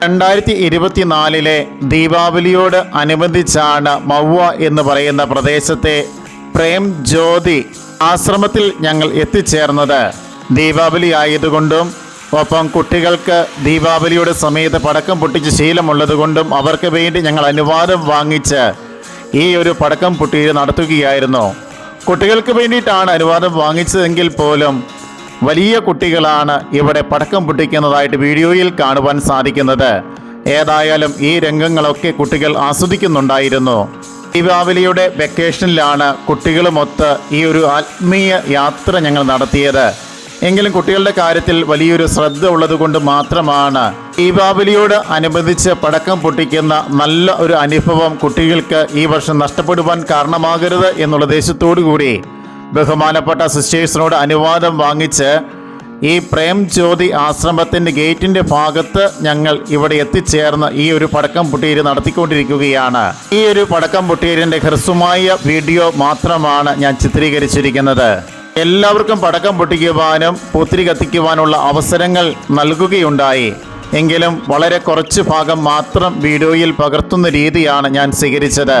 രണ്ടായിരത്തി ഇരുപത്തിനാലിലെ ദീപാവലിയോട് അനുബന്ധിച്ചാണ് മൗവ എന്ന് പറയുന്ന പ്രദേശത്തെ പ്രേം ജ്യോതി ആശ്രമത്തിൽ ഞങ്ങൾ എത്തിച്ചേർന്നത്. ദീപാവലി ആയതുകൊണ്ടും ഒപ്പം കുട്ടികൾക്ക് ദീപാവലിയുടെ സമയത്ത് പടക്കം പൊട്ടിച്ച് ശീലമുള്ളതുകൊണ്ടും അവർക്ക് വേണ്ടി ഞങ്ങൾ അനുവാദം വാങ്ങിച്ച് ഈ ഒരു പടക്കം പൊട്ടി നടത്തുകയായിരുന്നു. കുട്ടികൾക്ക് വേണ്ടിയിട്ടാണ് അനുവാദം വാങ്ങിച്ചതെങ്കിൽ പോലും വലിയ കുട്ടികളാണ് ഇവിടെ പടക്കം പൊട്ടിക്കുന്നതായിട്ട് വീഡിയോയിൽ കാണുവാൻ സാധിക്കുന്നത്. ഏതായാലും ഈ രംഗങ്ങളൊക്കെ കുട്ടികൾ ആസ്വദിക്കുന്നുണ്ടായിരുന്നു. ദീപാവലിയുടെ വെക്കേഷനിലാണ് കുട്ടികളുമൊത്ത് ഈ ഒരു ആത്മീയ യാത്ര ഞങ്ങൾ നടത്തിയത്. എങ്കിലും കുട്ടികളുടെ കാര്യത്തിൽ വലിയൊരു ശ്രദ്ധ ഉള്ളതുകൊണ്ട് മാത്രമാണ് ദീപാവലിയോട് അനുബന്ധിച്ച് പടക്കം പൊട്ടിക്കുന്ന നല്ല ഒരു അനുഭവം കുട്ടികൾക്ക് ഈ വർഷം നഷ്ടപ്പെടുവാൻ കാരണമാകരുത് എന്നുള്ള ഉദ്ദേശത്തോടു കൂടി ബഹുമാനപ്പെട്ട സിസ്റ്റേഴ്സിനോട് അനുവാദം വാങ്ങിച്ച് ഈ പ്രേം ജ്യോതി ആശ്രമത്തിന്റെ ഗേറ്റിന്റെ ഭാഗത്ത് ഞങ്ങൾ ഇവിടെ എത്തിച്ചേർന്ന് ഈ ഒരു പടക്കം പൊട്ടിയേര് നടത്തിക്കൊണ്ടിരിക്കുകയാണ്. ഈ ഒരു പടക്കം പൊട്ടിയേരിന്റെ ഹ്രസ്വമായ വീഡിയോ മാത്രമാണ് ഞാൻ ചിത്രീകരിച്ചിരിക്കുന്നത്. എല്ലാവർക്കും പടക്കം പൊട്ടിക്കുവാനും പൂത്തിരി കത്തിക്കുവാനുള്ള അവസരങ്ങൾ നൽകുകയുണ്ടായി. എങ്കിലും വളരെ കുറച്ച് ഭാഗം മാത്രം വീഡിയോയിൽ പകർത്തുന്ന രീതിയാണ് ഞാൻ സ്വീകരിച്ചത്.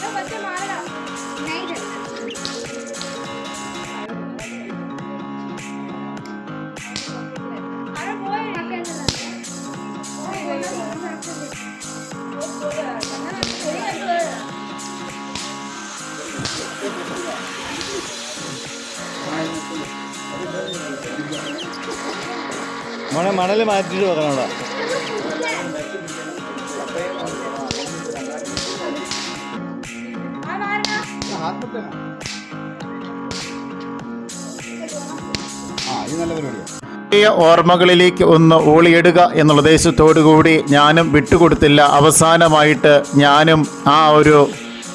Não vai ser mal, não. Nem já. മോനെ മണൽ മാറ്റിയിട്ട് വെക്കണം അവിടെ. ഓർമ്മകളിലേക്ക് ഒന്ന് ഓളിയിടുക എന്നുള്ള ഉദ്ദേശത്തോടു കൂടി ഞാനും വിട്ടുകൊടുത്തില്ല. അവസാനമായിട്ട് ഞാനും ആ ഒരു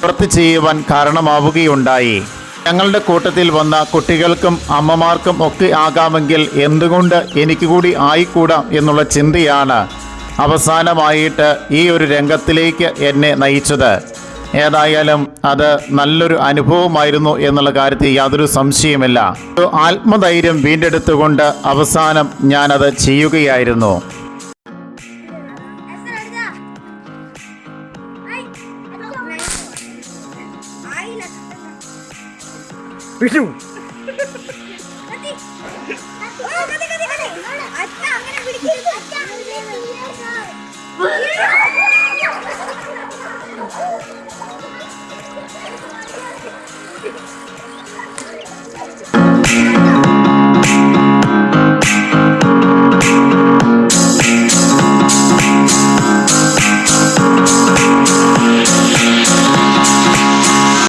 പ്രവൃത്തി ചെയ്യുവാൻ കാരണമാവുകയുണ്ടായി. ഞങ്ങളുടെ കൂട്ടത്തിൽ വന്ന കുട്ടികൾക്കും അമ്മമാർക്കും ഒക്കെ ആകാമെങ്കിൽ എന്തുകൊണ്ട് എനിക്ക് കൂടി ആയിക്കൂടാം എന്നുള്ള ചിന്തയാണ് അവസാനമായിട്ട് ഈ ഒരു രംഗത്തിലേക്ക് എന്നെ നയിച്ചത്. ഏതായാലും അത് നല്ലൊരു അനുഭവമായിരുന്നു എന്നുള്ള കാര്യത്തിൽ യാതൊരു സംശയമില്ല ആത്മധൈര്യം വീണ്ടെടുത്തുകൊണ്ട് അവസാനം ഞാനത് ചെയ്യുകയായിരുന്നു. വിഷു അങ്ങനെ